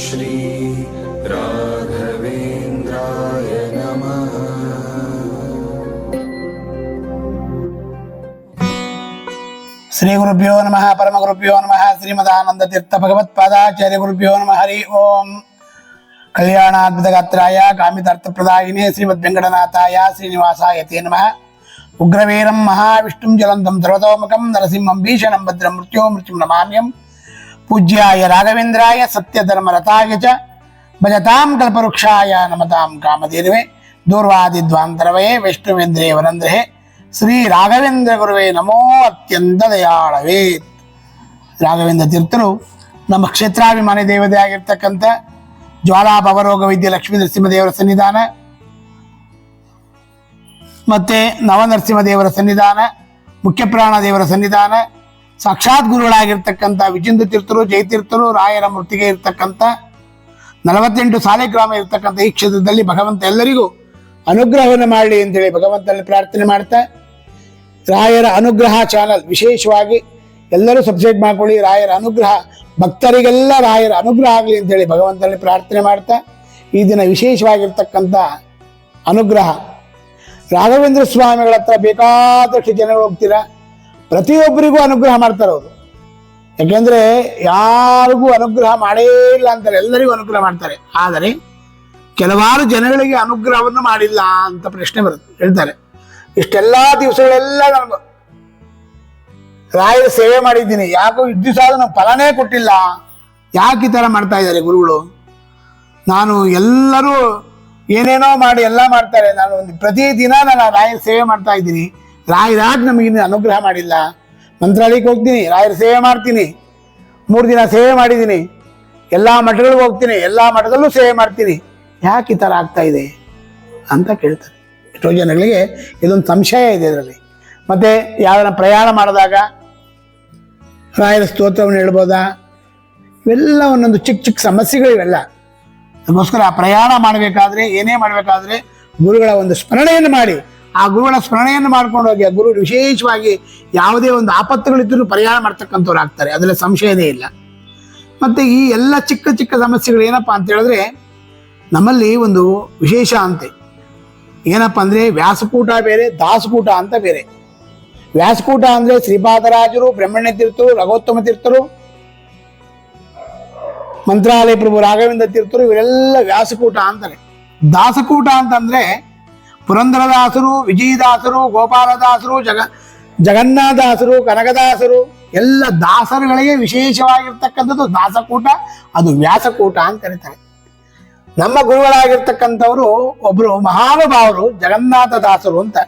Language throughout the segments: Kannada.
श्री राघवेन्द्राय नमः श्रीगुरुभ्यो नमः परमगुरुभ्यो नमः श्रीमदानन्दतीर्थभगवत्पादाचार्यगुरुभ्यो नमः हरि ओम् कल्याणाद्भुतगात्राय कामितार्थप्रदायिने श्रीमद्वेङ्कटनाथाय श्रीनिवासाय ते नमः उग्रवीरं महाविष्णुं ज्वलन्तं सर्वतोमुखं नरसिंहं भीषणं भद्रं मृत्यो मृत्युं नमाम्यम् ಪೂಜ್ಯಾಯ ರಾಘವೇಂದ್ರಾಯ ಸತ್ಯಧರ್ಮರತಾಯ ಚ ಭಜತಾಂ ಕಲ್ಪವೃಕ್ಷಾಯ ನಮತಾಂ ಕಾಮಧೇನುವೆ ದೂರ್ವಾದಿದ್ವಾಂತರವಯೇ ವೈಷ್ಣವೇಂದ್ರೇ ವರಂದ್ರಹೇ ಶ್ರೀ ರಾಘವೇಂದ್ರ ಗುರುವೇ ನಮೋ ಅತ್ಯಂತ ದಯಾಳವೇ. ರಾಘವೇಂದ್ರ ತೀರ್ಥರು ನಮ್ಮ ಕ್ಷೇತ್ರಾಭಿಮಾನಿ ದೇವತೆ ಆಗಿರ್ತಕ್ಕಂಥ ಜ್ವಾಲಾ ಭವರೋಗ ವೈದ್ಯ ಲಕ್ಷ್ಮೀ ನರಸಿಂಹದೇವರ ಸನ್ನಿಧಾನ ಮತ್ತೆ ನವನರಸಿಂಹದೇವರ ಸನ್ನಿಧಾನ, ಮುಖ್ಯಪ್ರಾಣ ದೇವರ ಸನ್ನಿಧಾನ ಸಾಕ್ಷಾತ್ ಗುರುಗಳಾಗಿರ್ತಕ್ಕಂಥ ವಿಜೇಂದ್ರ ತೀರ್ಥರು, ಜಯತೀರ್ಥರು, ರಾಯರ ಮೃತಿಗೆ ಇರ್ತಕ್ಕಂಥ ನಲವತ್ತೆಂಟು ಸಾಲಿಗ್ರಾಮ ಇರ್ತಕ್ಕಂಥ ಈ ಕ್ಷೇತ್ರದಲ್ಲಿ ಭಗವಂತ ಎಲ್ಲರಿಗೂ ಅನುಗ್ರಹವನ್ನು ಮಾಡಲಿ ಅಂತೇಳಿ ಭಗವಂತನಲ್ಲಿ ಪ್ರಾರ್ಥನೆ ಮಾಡ್ತಾ, ರಾಯರ ಅನುಗ್ರಹ ಚಾನಲ್ ವಿಶೇಷವಾಗಿ ಎಲ್ಲರೂ ಸಬ್ಸ್ಕ್ರೈಬ್ ಮಾಡ್ಕೊಳ್ಳಿ, ರಾಯರ ಅನುಗ್ರಹ, ಭಕ್ತರಿಗೆಲ್ಲ ರಾಯರ ಅನುಗ್ರಹ ಆಗಲಿ ಅಂತೇಳಿ ಭಗವಂತನಲ್ಲಿ ಪ್ರಾರ್ಥನೆ ಮಾಡ್ತಾ, ಈ ದಿನ ವಿಶೇಷವಾಗಿರ್ತಕ್ಕಂಥ ಅನುಗ್ರಹ. ರಾಘವೇಂದ್ರ ಸ್ವಾಮಿಗಳ ಹತ್ರ ಬೇಕಾದಷ್ಟು ಜನಗಳು ಹೋಗ್ತೀರಾ? ಪ್ರತಿಯೊಬ್ಬರಿಗೂ ಅನುಗ್ರಹ ಮಾಡ್ತಾರೆ ಅವರು. ಯಾಕೆಂದ್ರೆ ಯಾರಿಗೂ ಅನುಗ್ರಹ ಮಾಡೇ ಇಲ್ಲ ಅಂತಾರೆ, ಎಲ್ಲರಿಗೂ ಅನುಗ್ರಹ ಮಾಡ್ತಾರೆ. ಆದರೆ ಕೆಲವಾರು ಜನಗಳಿಗೆ ಅನುಗ್ರಹವನ್ನು ಮಾಡಿಲ್ಲ ಅಂತ ಪ್ರಶ್ನೆ ಬರುತ್ತೆ, ಹೇಳ್ತಾರೆ. ಇಷ್ಟೆಲ್ಲ ದಿವಸಗಳೆಲ್ಲ ನಾನು ರಾಯರ ಸೇವೆ ಮಾಡಿದ್ದೀನಿ, ಯಾಕೋ ಇಷ್ಟು ದಿವಸ ಫಲನೇ ಕೊಟ್ಟಿಲ್ಲ. ಯಾಕೆ ಈ ಥರ ಮಾಡ್ತಾ ಇದ್ದಾರೆ ಗುರುಗಳು? ನಾನು ಎಲ್ಲರೂ ಏನೇನೋ ಮಾಡಿ ಎಲ್ಲ ಮಾಡ್ತಾರೆ. ನಾನು ಒಂದು ಪ್ರತಿದಿನ ನಾನು ರಾಯರ ಸೇವೆ ಮಾಡ್ತಾ ಇದ್ದೀನಿ. ರಾಯರಾಗಿ ನಮಗೆ ಇನ್ನು ಅನುಗ್ರಹ ಮಾಡಿಲ್ಲ. ಮಂತ್ರಾಲಯಕ್ಕೆ ಹೋಗ್ತೀನಿ, ರಾಯರ ಸೇವೆ ಮಾಡ್ತೀನಿ. ಮೂರು ದಿನ ಸೇವೆ ಮಾಡಿದ್ದೀನಿ. ಎಲ್ಲ ಮಠಗಳಿಗೆ ಹೋಗ್ತೀನಿ, ಎಲ್ಲ ಮಠದಲ್ಲೂ ಸೇವೆ ಮಾಡ್ತೀನಿ. ಯಾಕೆ ಈ ಥರ ಆಗ್ತಾ ಇದೆ ಅಂತ ಕೇಳ್ತಾರೆ. ಎಷ್ಟೋ ಜನಗಳಿಗೆ ಇದೊಂದು ಸಂಶಯ ಇದೆ ಇದರಲ್ಲಿ. ಮತ್ತು ಯಾವ್ದಾರ ಪ್ರಯಾಣ ಮಾಡಿದಾಗ ರಾಯರ ಸ್ತೋತ್ರವನ್ನು ಹೇಳ್ಬೋದಾ? ಇವೆಲ್ಲ ಒಂದೊಂದು ಚಿಕ್ಕ ಚಿಕ್ಕ ಸಮಸ್ಯೆಗಳು ಇವೆಲ್ಲ. ಅದಕ್ಕೋಸ್ಕರ ಪ್ರಯಾಣ ಮಾಡಬೇಕಾದ್ರೆ, ಏನೇ ಮಾಡಬೇಕಾದ್ರೆ ಗುರುಗಳ ಒಂದು ಸ್ಮರಣೆಯನ್ನು ಮಾಡಿ. ಆ ಗುರುಗಳ ಸ್ಮರಣೆಯನ್ನು ಮಾಡ್ಕೊಂಡು ಹೋಗಿ, ಆ ಗುರು ವಿಶೇಷವಾಗಿ ಯಾವುದೇ ಒಂದು ಆಪತ್ತುಗಳಿದ್ದರೂ ಪರಿಹಾರ ಮಾಡ್ತಕ್ಕಂಥವ್ರು ಆಗ್ತಾರೆ. ಅದರಲ್ಲಿ ಸಂಶಯನೇ ಇಲ್ಲ. ಮತ್ತು ಈ ಎಲ್ಲ ಚಿಕ್ಕ ಚಿಕ್ಕ ಸಮಸ್ಯೆಗಳು ಏನಪ್ಪ ಅಂತ ಹೇಳಿದ್ರೆ, ನಮ್ಮಲ್ಲಿ ಒಂದು ವಿಶೇಷ ಅಂತೆ. ಏನಪ್ಪ ಅಂದರೆ ವ್ಯಾಸಕೂಟ ಬೇರೆ, ದಾಸಕೂಟ ಅಂತ ಬೇರೆ. ವ್ಯಾಸಕೂಟ ಅಂದರೆ ಶ್ರೀಪಾದರಾಜರು, ಬ್ರಹ್ಮಣ್ಯ ತೀರ್ಥರು, ರಘೋತ್ತಮ ತೀರ್ಥರು, ಮಂತ್ರಾಲಯ ಪ್ರಭು ರಾಘವೇಂದ್ರ ತೀರ್ಥರು, ಇವರೆಲ್ಲ ವ್ಯಾಸಕೂಟ ಅಂತಾರೆ. ದಾಸಕೂಟ ಅಂತಂದ್ರೆ ಪುರಂದರದಾಸರು, ವಿಜಯದಾಸರು, ಗೋಪಾಲದಾಸರು, ಜಗ, ಜಗನ್ನಾಥದಾಸರು, ಕನಕದಾಸರು, ಎಲ್ಲ ದಾಸರುಗಳಿಗೆ ವಿಶೇಷವಾಗಿರ್ತಕ್ಕಂಥದ್ದು ದಾಸಕೂಟ, ಅದು ವ್ಯಾಸಕೂಟ ಅಂತ ಕರೀತಾರೆ ನಮ್ಮ ಗುರುಗಳಾಗಿರ್ತಕ್ಕಂಥವರು ಒಬ್ಬರು ಮಹಾನುಭಾವರು ಜಗನ್ನಾಥ ದಾಸರು ಅಂತ.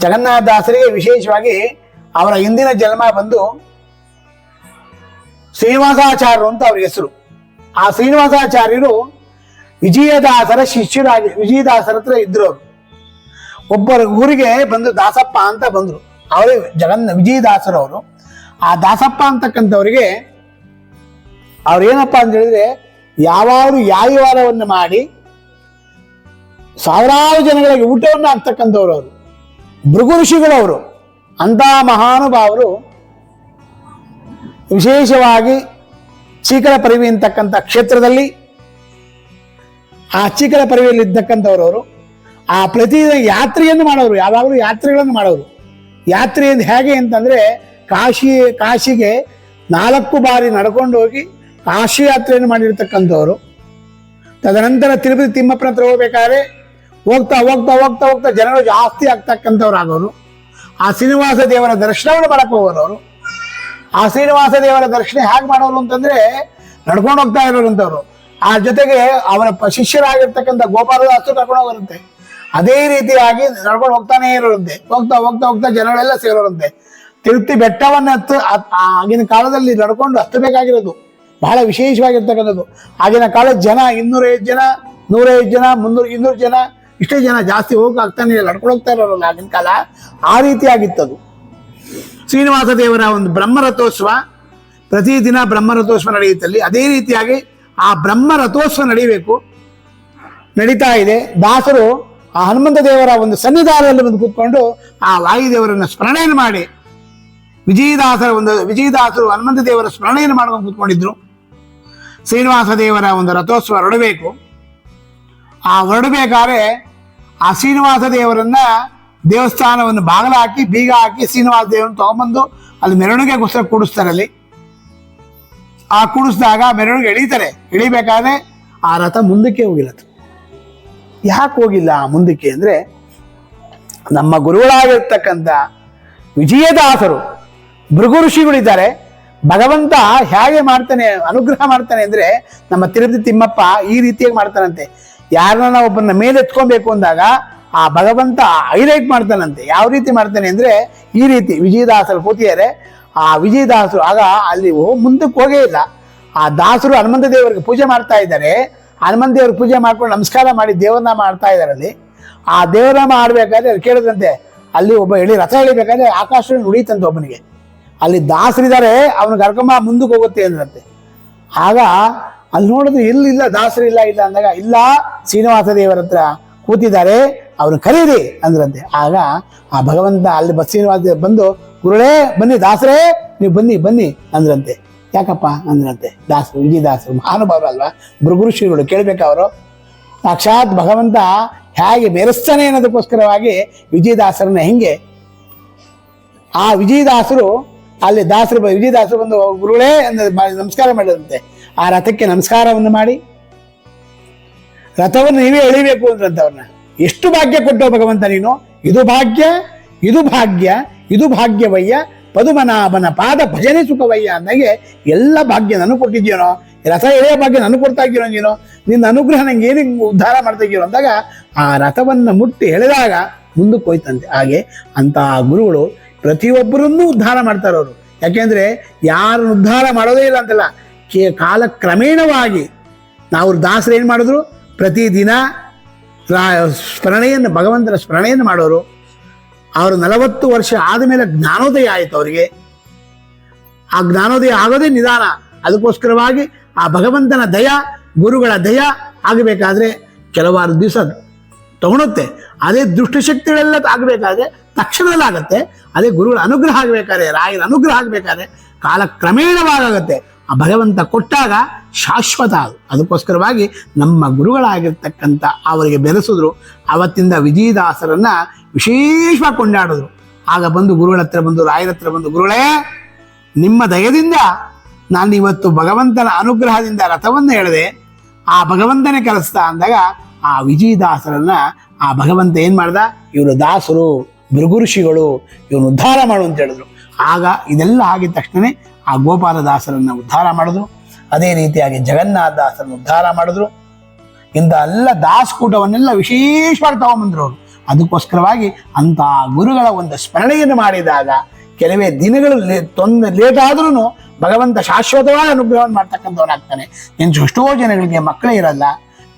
ಜಗನ್ನಾಥ ದಾಸರಿಗೆ ವಿಶೇಷವಾಗಿ ಅವರ ಹಿಂದಿನ ಜನ್ಮ ಬಂದು ಶ್ರೀನಿವಾಸಾಚಾರ್ಯರು ಅಂತ ಅವ್ರ ಹೆಸರು. ಆ ಶ್ರೀನಿವಾಸಾಚಾರ್ಯರು ವಿಜಯದಾಸರ ಶಿಷ್ಯರಾಗಿ, ವಿಜಯದಾಸರ ಹತ್ರ ಇದ್ರು ಅವರು. ಒಬ್ಬರ ಊರಿಗೆ ಬಂದು ದಾಸಪ್ಪ ಅಂತ ಬಂದರು. ಅವರೇ ಜಗನ್ನ ವಿಜಯದಾಸರವರು ಆ ದಾಸಪ್ಪ ಅಂತಕ್ಕಂಥವ್ರಿಗೆ ಅವ್ರೇನಪ್ಪ ಅಂತ ಹೇಳಿದ್ರೆ, ಯಾವಾಗಲೂ ಯಾಯವಾರವನ್ನು ಮಾಡಿ, ಸಾವಿರಾರು ಜನಗಳಿಗೆ ಊಟವನ್ನು ಹಾಕ್ತಕ್ಕಂಥವ್ರು ಅವರು. ಭೃಗು ಋಷಿಗಳವರು ಅಂತ ಮಹಾನುಭಾವರು ವಿಶೇಷವಾಗಿ ಚೀಕರ ಪರಿವಿ ಅಂತಕ್ಕಂಥ ಕ್ಷೇತ್ರದಲ್ಲಿ ಆ ಚೀಕಲ ಪರಿವೆಯಲ್ಲಿ ಇದ್ದಕ್ಕಂಥವ್ರು ಅವರು, ಆ ಪ್ರತಿದಿನ ಯಾತ್ರೆಯನ್ನು ಮಾಡೋರು, ಯಾವಾಗಲೂ ಯಾತ್ರೆಗಳನ್ನು ಮಾಡೋರು. ಅಂತ ಹೇಗೆ ಅಂತಂದರೆ, ಕಾಶಿ, ಕಾಶಿಗೆ ನಾಲ್ಕು ಬಾರಿ ನಡ್ಕೊಂಡು ಹೋಗಿ ಕಾಶಿ ಯಾತ್ರೆಯನ್ನು ಮಾಡಿರ್ತಕ್ಕಂಥವ್ರು. ತದನಂತರ ತಿರುಪತಿ ತಿಮ್ಮಪ್ಪನ ಹತ್ರ ಹೋಗ್ಬೇಕಾದ್ರೆ, ಹೋಗ್ತಾ ಹೋಗ್ತಾ ಹೋಗ್ತಾ ಹೋಗ್ತಾ ಜನರು ಜಾಸ್ತಿ ಆಗ್ತಕ್ಕಂಥವ್ರು ಆಗೋರು. ಆ ಶ್ರೀನಿವಾಸ ದೇವರ ದರ್ಶನವನ್ನು ಮಾಡಕ್ಕೆ ಹೋಗೋರು ಆ ಶ್ರೀನಿವಾಸ ದೇವರ ದರ್ಶನ ಹೇಗೆ ಮಾಡೋರು ಅಂತಂದ್ರೆ, ನಡ್ಕೊಂಡು ಹೋಗ್ತಾ ಇರೋರಂಥವ್ರು ಆ ಜೊತೆಗೆ ಅವರ ಶಿಷ್ಯರಾಗಿರ್ತಕ್ಕಂಥ ಗೋಪಾಲದಾಸರು ಕರ್ಕೊಂಡು ಹೋಗುತ್ತೆ ಅದೇ ರೀತಿಯಾಗಿ ನಡ್ಕೊಂಡು ಹೋಗ್ತಾನೆ ಇರೋರಂತೆ. ಹೋಗ್ತಾ ಹೋಗ್ತಾ ಹೋಗ್ತಾ ಜನಗಳೆಲ್ಲ ಸೇರೋರಂತೆ. ತಿರುಪ್ತಿ ಬೆಟ್ಟವನ್ನ ಹತ್ತು ಆಗಿನ ಕಾಲದಲ್ಲಿ ನಡ್ಕೊಂಡು ಹತ್ತಬೇಕಾಗಿರೋದು. ಬಹಳ ವಿಶೇಷವಾಗಿರ್ತಕ್ಕಂಥದ್ದು. ಆಗಿನ ಕಾಲದ ಜನ ಇನ್ನೂರೈದು ಜನ ನೂರೈದು ಜನ, ಮುನ್ನೂರು, ಇನ್ನೂರು ಜನ, ಇಷ್ಟೇ ಜನ ಜಾಸ್ತಿ ಹೋಗಿ ಆಗ್ತಾನೆ ಇಲ್ಲ. ನಡ್ಕೊಂಡು ಹೋಗ್ತಾ ಇರೋರಲ್ಲ ಆಗಿನ ಕಾಲ. ಆ ರೀತಿಯಾಗಿತ್ತದು. ಶ್ರೀನಿವಾಸ ದೇವರ ಒಂದು ಬ್ರಹ್ಮರಥೋತ್ಸವ ಪ್ರತಿದಿನ ಬ್ರಹ್ಮರಥೋತ್ಸವ ನಡೆಯುತ್ತಲ್ಲಿ. ಅದೇ ರೀತಿಯಾಗಿ ಆ ಬ್ರಹ್ಮ ರಥೋತ್ಸವ ನಡೀಬೇಕು. ನಡೀತಾ ಇದೆ. ದಾಸರು ಆ ಹನುಮಂತ ದೇವರ ಒಂದು ಸನ್ನಿಧಾನದಲ್ಲಿ ಬಂದು ಕೂತ್ಕೊಂಡು ಆ ವಾಯುದೇವರನ್ನು ಸ್ಮರಣೆಯನ್ನು ಮಾಡಿ. ವಿಜಯದಾಸರ ಒಂದು ವಿಜಯದಾಸರು ಹನುಮಂತ ದೇವರ ಸ್ಮರಣೆಯನ್ನು ಮಾಡ್ಕೊಂಡು ಕೂತ್ಕೊಂಡಿದ್ರು. ಶ್ರೀನಿವಾಸ ದೇವರ ಒಂದು ರಥೋತ್ಸವ ಹೊರಡಬೇಕು. ಆ ಹೊರಡಬೇಕಾದ್ರೆ ಆ ಶ್ರೀನಿವಾಸ ದೇವರನ್ನ ದೇವಸ್ಥಾನವನ್ನು ಬಾಗಿಲು ಹಾಕಿ ಬೀಗ ಹಾಕಿ ಶ್ರೀನಿವಾಸ ದೇವರನ್ನು ತಗೊಂಬಂದು ಅಲ್ಲಿ ಮೆರವಣಿಗೆಗೋಸ್ಕರ ಕೂಡಿಸ್ತಾರೆ ಅಲ್ಲಿ. ಆ ಕುಡಿಸಿದಾಗ ಮೆರವಣಿಗೆ ಎಳೀತಾರೆ. ಎಳಿಬೇಕಾದ್ರೆ ಆ ರಥ ಮುಂದಕ್ಕೆ ಹೋಗಿಲ್ಲ. ಯಾಕೆ ಹೋಗಿಲ್ಲ ಮುಂದಕ್ಕೆ ಅಂದ್ರೆ ನಮ್ಮ ಗುರುಗಳಾಗಿರ್ತಕ್ಕಂಥ ವಿಜಯದಾಸರು, ಭೃಗು ಋಷಿಗಳಿದ್ದಾರೆ. ಭಗವಂತ ಹೇಗೆ ಮಾಡ್ತಾನೆ, ಅನುಗ್ರಹ ಮಾಡ್ತಾನೆ ಅಂದ್ರೆ ನಮ್ಮ ತಿರುಪತಿ ತಿಮ್ಮಪ್ಪ ಈ ರೀತಿಯಾಗಿ ಮಾಡ್ತಾನಂತೆ. ಯಾರನ್ನ ಒಬ್ಬನ ಮೇಲೆ ಎತ್ಕೊಬೇಕು ಅಂದಾಗ ಆ ಭಗವಂತ ಹೈಲೈಟ್ ಮಾಡ್ತಾನಂತೆ. ಯಾವ ರೀತಿ ಮಾಡ್ತಾನೆ ಅಂದ್ರೆ ಈ ರೀತಿ ವಿಜಯದಾಸರು ಕೂತಿದ್ದಾರೆ ಆ ವಿಜಯದಾಸರು ಆಗ ಅಲ್ಲಿ ಮುಂದಕ್ಕೆ ಹೋಗೇ ಇಲ್ಲ. ಆ ದಾಸರು ಹನುಮಂತ ದೇವರಿಗೆ ಪೂಜೆ ಮಾಡ್ತಾ ಇದ್ದಾರೆ. ಹನುಮಂತ ದೇವ್ರಿಗೆ ಪೂಜೆ ಮಾಡ್ಕೊಂಡು ನಮಸ್ಕಾರ ಮಾಡಿ ದೇವರನಾಮ ಮಾಡ್ತಾ ಇದ್ದಾರೆ ಅಲ್ಲಿ. ಆ ದೇವರನಾಮ ಆಡ್ಬೇಕಾದ್ರೆ ಅವ್ರು ಕೇಳಿದ್ರಂತೆ ಅಲ್ಲಿ ಒಬ್ಬ ಎಳಿ ರಥ ಎಳಿಬೇಕಾದ್ರೆ ಆಕಾಶವನ್ನು ನುಡಿತಂತೆ ಒಬ್ಬನಿಗೆ. ಅಲ್ಲಿ ದಾಸರಿದ್ದಾರೆ ಅವನು ಕರ್ಕೊಂಬ ಮುಂದಕ್ಕೆ ಹೋಗುತ್ತೆ ಅಂದ್ರಂತೆ ಆಗ ಅಲ್ಲಿ ನೋಡಿದ್ರೆ ಎಲ್ಲಿಲ್ಲ ದಾಸರು ಇಲ್ಲ ಇಲ್ಲ ಅಂದಾಗ, ಇಲ್ಲ, ಶ್ರೀನಿವಾಸ ದೇವರ ಹತ್ರ ಕೂತಿದ್ದಾರೆ, ಅವ್ರನ್ನ ಕರೀರಿ ಅಂದ್ರಂತೆ. ಆಗ ಆ ಭಗವಂತ ಅಲ್ಲಿ ಬಸ್ ಶ್ರೀನಿವಾಸ ಬಂದು ಗುರುಳೇ ಬನ್ನಿ ದಾಸರೇ, ನೀವು ಬನ್ನಿ ಬನ್ನಿ ಅಂದ್ರಂತೆ. ಯಾಕಪ್ಪ ಅಂದ್ರಂತೆ? ದಾಸರು ವಿಜಯದಾಸರು ಮಹಾನುಭಾವರು ಅಲ್ವಾ? ಭೃಗುರು ಶ್ರೀಗಳು ಕೇಳ್ಬೇಕು ಅವರು. ಸಾಕ್ಷಾತ್ ಭಗವಂತ ಹೇಗೆ ಬೆರೆಸ್ತಾನೆ ಅನ್ನೋದಕ್ಕೋಸ್ಕರವಾಗಿ ವಿಜಯದಾಸರನ್ನ ಹೆಂಗೆ, ಆ ವಿಜಯದಾಸರು, ಅಲ್ಲಿ ದಾಸರು ವಿಜಯದಾಸರು ಬಂದು ಗುರುಗಳೇ ನಮಸ್ಕಾರ ಮಾಡಿದಂತೆ. ಆ ರಥಕ್ಕೆ ನಮಸ್ಕಾರವನ್ನು ಮಾಡಿ. ರಥವನ್ನು ನೀವೇ ಎಳಿಬೇಕು ಅಂದ್ರಂತ ಅವ್ರನ್ನ. ಎಷ್ಟು ಭಾಗ್ಯ ಕೊಟ್ಟೋ ಭಗವಂತ ನೀನು? ಇದು ಭಾಗ್ಯ ಇದು ಭಾಗ್ಯ ಇದು ಭಾಗ್ಯವಯ್ಯ, ಪದುಮನಾಭನ ಪಾದ ಭಜನೆ ಸುಖವಯ್ಯ ಅಂದಾಗೆ ಎಲ್ಲ ಭಾಗ್ಯ ನನಗೆ ಕೊಟ್ಟಿದ್ದೀನೋ ರಥ ಎಳೆಯ ಭಾಗ್ಯ ನನಗೆ ಕೊಡ್ತಾ ಇದ್ದೀನೋ ನೀನು, ನಿನ್ನ ಅನುಗ್ರಹ ನಂಗೆ ಏನಿಗೆ ಉದ್ಧಾರ ಮಾಡ್ತಾ ಇದ್ದೀರೋ ಅಂದಾಗ ಆ ರಥವನ್ನು ಮುಟ್ಟಿ ಎಳೆದಾಗ ಮುಂದಕ್ಕೆ ಹೋಯ್ತಂತೆ. ಹಾಗೆ ಅಂತಹ ಗುರುಗಳು ಪ್ರತಿಯೊಬ್ಬರನ್ನೂ ಉದ್ಧಾರ ಮಾಡ್ತಾರವರು ಯಾಕೆಂದ್ರೆ ಯಾರು ಉದ್ಧಾರ ಮಾಡೋದೇ ಇಲ್ಲ ಅಂತಲ್ಲ, ಕೇ ಕಾಲ ಕ್ರಮೇಣವಾಗಿ ನಾವು ದಾಸರು ಏನು ಮಾಡಿದ್ರು, ಪ್ರತಿದಿನ ಸ್ಮರಣೆಯನ್ನು, ಭಗವಂತನ ಸ್ಮರಣೆಯನ್ನು ಮಾಡೋರು. ಅವರು ನಲವತ್ತು ವರ್ಷ ಆದಮೇಲೆ ಜ್ಞಾನೋದಯ ಆಯಿತು ಅವರಿಗೆ. ಆ ಜ್ಞಾನೋದಯ ಆಗೋದೇ ನಿಧಾನ. ಅದಕ್ಕೋಸ್ಕರವಾಗಿ ಆ ಭಗವಂತನ ದಯ, ಗುರುಗಳ ದಯ ಆಗಬೇಕಾದ್ರೆ ಕೆಲವಾರು ದಿವಸ ತಗೊಳುತ್ತೆ. ಅದೇ ದುಷ್ಟಶಕ್ತಿಗಳೆಲ್ಲ ಆಗಬೇಕಾದ್ರೆ ತಕ್ಷಣದಲ್ಲಿ ಆಗತ್ತೆ ಅದೇ ಗುರುಗಳ ಅನುಗ್ರಹ ಆಗಬೇಕಾದ್ರೆ, ರಾಯರ ಅನುಗ್ರಹ ಆಗಬೇಕಾದ್ರೆ ಕಾಲ ಕ್ರಮೇಣವಾಗುತ್ತೆ ಆ ಭಗವಂತ ಕೊಟ್ಟಾಗ ಶಾಶ್ವತ. ಅದು ಅದಕ್ಕೋಸ್ಕರವಾಗಿ ನಮ್ಮ ಗುರುಗಳಾಗಿರ್ತಕ್ಕಂಥ ಅವರಿಗೆ ಬೆರೆಸಿದ್ರು. ಅವತ್ತಿಂದ ವಿಜಯದಾಸರನ್ನ ವಿಶೇಷವಾಗಿ ಕೊಂಡಾಡಿದ್ರು. ಆಗ ಬಂದು ಗುರುಗಳ ಹತ್ರ ಬಂದು, ರಾಯರ ಹತ್ರ ಬಂದು, ಗುರುಗಳೇ, ನಿಮ್ಮ ದಯದಿಂದ ನಾನು ಇವತ್ತು ಭಗವಂತನ ಅನುಗ್ರಹದಿಂದ ರಥವನ್ನು ಹೇಳಿದೆ ಆ ಭಗವಂತನೇ ಕಲಿಸ್ತಾ ಅಂದಾಗ ಆ ವಿಜಯದಾಸರನ್ನ, ಆ ಭಗವಂತ ಏನ್ ಮಾಡ್ದ? ಇವರು ದಾಸರು ಭೃಗುಋಷಿಗಳು ಇವನು ಉದ್ಧಾರ ಮಾಡು ಅಂತ ಹೇಳಿದ್ರು. ಆಗ ಇದೆಲ್ಲ ಆಗಿದ ತಕ್ಷಣ ಆ ಗೋಪಾಲದಾಸರನ್ನ ಉದ್ಧಾರ ಮಾಡಿದ್ರು. ಅದೇ ರೀತಿಯಾಗಿ ಜಗನ್ನಾಥದಾಸರನ್ನು ಉದ್ಧಾರ ಮಾಡಿದ್ರು. ಇಂಥ ಎಲ್ಲ ದಾಸಕೂಟವನ್ನೆಲ್ಲ ವಿಶೇಷವಾಗಿ ತಗೊಂಬಂದ್ರು ಅವರು. ಅದಕ್ಕೋಸ್ಕರವಾಗಿ ಅಂಥ ಗುರುಗಳ ಒಂದು ಸ್ಮರಣೆಯನ್ನು ಮಾಡಿದಾಗ ಕೆಲವೇ ದಿನಗಳು ತೊಂದರೆ ಲೇಟ್ ಆದ್ರೂ ಭಗವಂತ ಶಾಶ್ವತವಾದ ಅನುಗ್ರಹವನ್ನು ಮಾಡ್ತಕ್ಕಂಥವನಾಗ್ತಾನೆ. ಇನ್ನು ಎಷ್ಟೋ ಜನಗಳಿಗೆ ಮಕ್ಕಳೇ ಇರಲ್ಲ,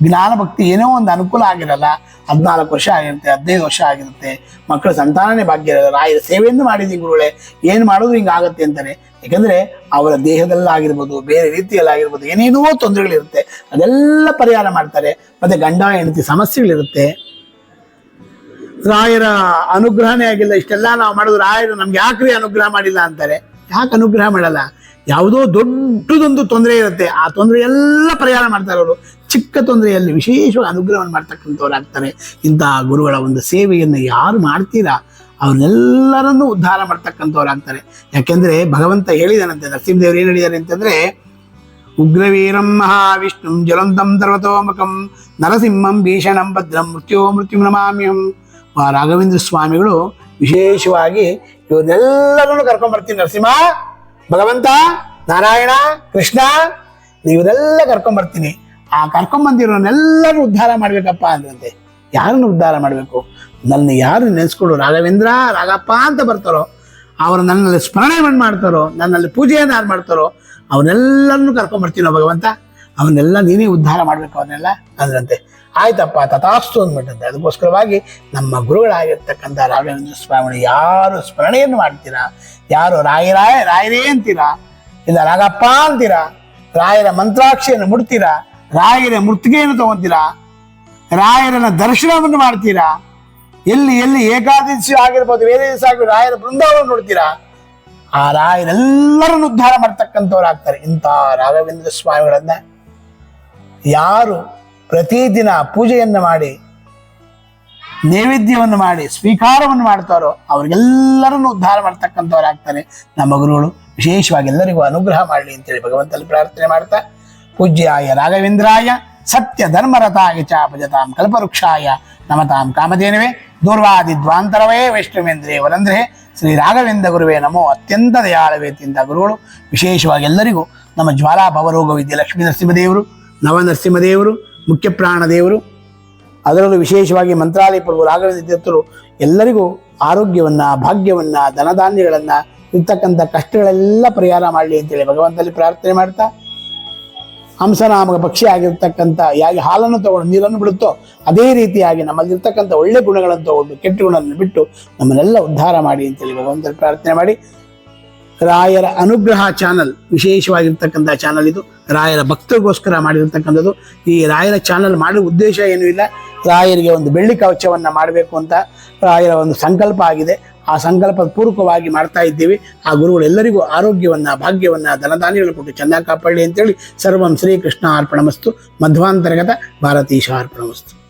ಜ್ಞಾನ ಭಕ್ತಿ ಏನೋ ಒಂದು ಅನುಕೂಲ ಆಗಿರಲ್ಲ, ಹದಿನಾಲ್ಕು ವರ್ಷ ಆಗಿರುತ್ತೆ, ಹದಿನೈದು ವರ್ಷ ಆಗಿರುತ್ತೆ, ಮಕ್ಕಳ ಸಂತಾನನೇ ಭಾಗ್ಯ ಇರಲ್ಲ ರಾಯರ ಸೇವೆಯನ್ನು ಮಾಡಿದ್ದೀನಿ ಗುರುಗಳೇ, ಏನು ಮಾಡೋದು ಹಿಂಗಾಗುತ್ತೆ ಅಂತಾನೆ ಯಾಕಂದ್ರೆ ಅವರ ದೇಹದಲ್ಲಾಗಿರ್ಬೋದು, ಬೇರೆ ರೀತಿಯಲ್ಲಾಗಿರ್ಬೋದು, ಏನೇನೋ ತೊಂದರೆಗಳಿರುತ್ತೆ, ಅದೆಲ್ಲ ಪರಿಹಾರ ಮಾಡ್ತಾರೆ. ಮತ್ತೆ ಗಂಡ, ಹೆಂಡತಿ ಸಮಸ್ಯೆಗಳಿರುತ್ತೆ. ರಾಯರ ಅನುಗ್ರಹನೇ ಆಗಿಲ್ಲ, ಇಷ್ಟೆಲ್ಲ ನಾವು ಮಾಡೋದು ರಾಯರು ನಮ್ಗೆ ಯಾಕ್ರಿ ಅನುಗ್ರಹ ಮಾಡಿಲ್ಲ ಅಂತಾರೆ? ಯಾಕೆ ಅನುಗ್ರಹ ಮಾಡಲ್ಲ? ಯಾವುದೋ ದೊಡ್ಡದೊಂದು ತೊಂದರೆ ಇರುತ್ತೆ, ಆ ತೊಂದರೆ ಎಲ್ಲ ಪರಿಹಾರ ಮಾಡ್ತಾರೆ ಅವರು. ಚಿಕ್ಕ ತೊಂದರೆಯಲ್ಲಿ ವಿಶೇಷವಾಗಿ ಅನುಗ್ರಹವನ್ನು ಮಾಡ್ತಕ್ಕಂಥವ್ರು ಆಗ್ತಾರೆ. ಇಂತಹ ಗುರುಗಳ ಒಂದು ಸೇವೆಯನ್ನು ಯಾರು ಮಾಡ್ತೀರಾ? ಅವ್ರನ್ನೆಲ್ಲರನ್ನೂ ಉದ್ಧಾರ ಮಾಡ್ತಕ್ಕಂಥವ್ರು ಆಗ್ತಾರೆ. ಯಾಕೆಂದ್ರೆ ಭಗವಂತ ಹೇಳಿದಾನಂತೆ, ನರಸಿಂಹದೇವರು ಏನು ಹೇಳಿದ್ದಾರೆ ಅಂತಂದ್ರೆ, ಉಗ್ರವೀರಂ ಮಹಾವಿಷ್ಣುಂ ಜ್ವಲಂತಂ ಸರ್ವತೋಮುಖಂ ನರಸಿಂಹಂ ಭೀಷಣಂ ಭದ್ರಂ ಮೃತ್ಯೋ ಮೃತ್ಯು ನಮಾಮ್ಯಂ ರಾಘವೇಂದ್ರ ಸ್ವಾಮಿಗಳು ವಿಶೇಷವಾಗಿ ಇವನ್ನೆಲ್ಲರನ್ನು ಕರ್ಕೊಂಡ್ಬರ್ತೀನಿ ನರಸಿಂಹ, ಭಗವಂತ, ನಾರಾಯಣ, ಕೃಷ್ಣ ಇವರೆಲ್ಲ ಕರ್ಕೊಂಡ್ಬರ್ತೀನಿ ಆ ಕರ್ಕೊಂಬಂದಿರೋನೆಲ್ಲರೂ ಉದ್ಧಾರ ಮಾಡ್ಬೇಕಪ್ಪ ಅಂದ್ರಂತೆ. ಯಾರನ್ನು ಉದ್ಧಾರ ಮಾಡಬೇಕು? ನನ್ನ ಯಾರು ನೆನೆಸ್ಕೊಂಡು ರಾಘವೇಂದ್ರ ರಾಗಪ್ಪ ಅಂತ ಬರ್ತಾರೋ? ಅವರು ನನ್ನಲ್ಲಿ ಸ್ಮರಣೆ ಮಾಡಿ ಮಾಡ್ತಾರೋ? ನನ್ನಲ್ಲಿ ಪೂಜೆಯನ್ನು ಯಾರು ಮಾಡ್ತಾರೋ? ಅವನ್ನೆಲ್ಲರನ್ನು ಕರ್ಕೊಂಬರ್ತೀನೋ ಭಗವಂತ. ಅವನ್ನೆಲ್ಲ ನೀನೇ ಉದ್ಧಾರ ಮಾಡಬೇಕು ಅವನ್ನೆಲ್ಲ. ಅಂದ್ರಂತೆ. ಆಯ್ತಪ್ಪ, ತಥಾಸ್ತು ಅಂದ್ಬಿಟ್ಟಂತೆ. ಅದಕ್ಕೋಸ್ಕರವಾಗಿ ನಮ್ಮ ಗುರುಗಳಾಗಿರ್ತಕ್ಕಂಥ ರಾಘವೇಂದ್ರ ಸ್ವಾಮಿ ಯಾರು ಸ್ಮರಣೆಯನ್ನು ಮಾಡ್ತೀರಾ? ಯಾರು ರಾಯರಾಯ ರಾಯರೇ ಅಂತೀರಾ? ಇಲ್ಲ ರಾಗಪ್ಪ ಅಂತೀರಾ? ರಾಯರ ಮಂತ್ರಾಕ್ಷಿಯನ್ನು ಮುಡ್ತೀರಾ ರಾಯರ ಮೃತ್ಗೆಯನ್ನು ತಗೊಂತೀರಾ? ರಾಯರನ ದರ್ಶನವನ್ನು ಮಾಡ್ತೀರಾ? ಎಲ್ಲಿ ಎಲ್ಲಿ ಏಕಾದಶಿ ಆಗಿರ್ಬೋದು ಬೇರೆ ದಿವಸ ಆಗಿರ್ಬೋದು, ರಾಯರ ಬೃಂದಾವನ ನೋಡ್ತೀರಾ? ಆ ರಾಯರೆಲ್ಲರನ್ನು ಉದ್ಧಾರ ಮಾಡ್ತಕ್ಕಂಥವ್ರು ಆಗ್ತಾರೆ. ಇಂಥ ರಾಘವೇಂದ್ರ ಸ್ವಾಮಿಗಳನ್ನ ಯಾರು ಪ್ರತಿದಿನ ಪೂಜೆಯನ್ನು ಮಾಡಿ, ನೈವೇದ್ಯವನ್ನು ಮಾಡಿ, ಸ್ವೀಕಾರವನ್ನು ಮಾಡ್ತಾರೋ ಅವ್ರಿಗೆಲ್ಲರನ್ನು ಉದ್ಧಾರ ಮಾಡ್ತಕ್ಕಂಥವ್ರಾಗ್ತಾರೆ ನಮ್ಮ ಗುರುಗಳು ವಿಶೇಷವಾಗಿ ಎಲ್ಲರಿಗೂ ಅನುಗ್ರಹ ಮಾಡಲಿ ಅಂತೇಳಿ ಭಗವಂತನಲ್ಲಿ ಪ್ರಾರ್ಥನೆ ಮಾಡ್ತಾ, ಪೂಜ್ಯಾಯ ರಾಘವೇಂದ್ರಾಯ. ಸತ್ಯ ಧರ್ಮರಥಾಯ ಚ ಭಜತಾಂ ಕಲ್ಪವೃಕ್ಷಾಯ ನಮತಾಂ ಕಾಮಧೇನುವೆ. ದೂರ್ವಾದಿ ದ್ವಾಂತರವೇ ವೈಷ್ಣವೇಂದ್ರೇ ವರಂದ್ರೆ ಶ್ರೀ ರಾಘವೇಂದ್ರ ಗುರುವೇ ನಮೋ ಅತ್ಯಂತ ದಯಾಳವೇತಿಯಿಂದ ಗುರುಗಳು. ವಿಶೇಷವಾಗಿ ಎಲ್ಲರಿಗೂ ನಮ್ಮ ಜ್ವಾಲಾ ಭವರೋಗ ವಿದ್ಯೆ ಲಕ್ಷ್ಮೀ ನರಸಿಂಹದೇವರು, ನವ ನರಸಿಂಹದೇವರು, ಮುಖ್ಯ ಪ್ರಾಣದೇವರು. ಅದರಲ್ಲೂ ವಿಶೇಷವಾಗಿ ಮಂತ್ರಾಲಯ ಪ್ರಭು ರಾಘವೇಂದ್ರ ತೀರ್ಥರು ಎಲ್ಲರಿಗೂ ಆರೋಗ್ಯವನ್ನ, ಭಾಗ್ಯವನ್ನ, ಧನಧಾನ್ಯಗಳನ್ನ, ಇರ್ತಕ್ಕಂಥ ಕಷ್ಟಗಳೆಲ್ಲ ಪರಿಹಾರ ಮಾಡಲಿ ಅಂತೇಳಿ ಭಗವಂತನಲ್ಲಿ ಪ್ರಾರ್ಥನೆ ಮಾಡ್ತಾ ಹಂಸನಾಮಕ ಪಕ್ಷಿ ಆಗಿರ್ತಕ್ಕಂಥ ಯಾಗಿ ಹಾಲನ್ನು ತಗೊಂಡು ನೀರನ್ನು ಬಿಡುತ್ತೋ ಅದೇ ರೀತಿಯಾಗಿ ನಮ್ಮಲ್ಲಿರ್ತಕ್ಕಂಥ ಒಳ್ಳೆ ಗುಣಗಳನ್ನು ತಗೊಂಡು ಕೆಟ್ಟ ಗುಣಗಳನ್ನು ಬಿಟ್ಟು ನಮ್ಮನ್ನೆಲ್ಲ ಉದ್ಧಾರ ಮಾಡಿ ಅಂತೇಳಿ ಭಗವಂತನ ಪ್ರಾರ್ಥನೆ ಮಾಡಿ. ರಾಯರ ಅನುಗ್ರಹ ಚಾನಲ್, ವಿಶೇಷವಾಗಿರ್ತಕ್ಕಂಥ ಚಾನಲ್ ಇದು. ರಾಯರ ಭಕ್ತರಿಗೋಸ್ಕರ ಮಾಡಿರ್ತಕ್ಕಂಥದ್ದು. ಈ ರಾಯರ ಚಾನಲ್ ಮಾಡುವ ಉದ್ದೇಶ ಏನೂ ಇಲ್ಲ. ರಾಯರಿಗೆ ಒಂದು ಬೆಳ್ಳಿ ಕವಚವನ್ನು ಮಾಡಬೇಕು ಅಂತ ರಾಯರ ಒಂದು ಸಂಕಲ್ಪ ಆಗಿದೆ. ಆ ಸಂಕಲ್ಪ ಪೂರ್ವಕವಾಗಿ ಮಾಡ್ತಾ ಇದ್ದೀವಿ. ಆ ಗುರುಗಳೆಲ್ಲರಿಗೂ ಆರೋಗ್ಯವನ್ನು, ಭಾಗ್ಯವನ್ನು, ಧನಧಾನ್ಯಗಳು ಕೊಟ್ಟು ಚೆಂದ ಕಾಪಾಡಲಿ ಅಂತೇಳಿ ಸರ್ವಂ ಶ್ರೀಕೃಷ್ಣ ಅರ್ಪಣಮಸ್ತು. ಮಧ್ವಾಂತರ್ಗತ ಭಾರತೀಶ ಅರ್ಪಣ ಮಸ್ತು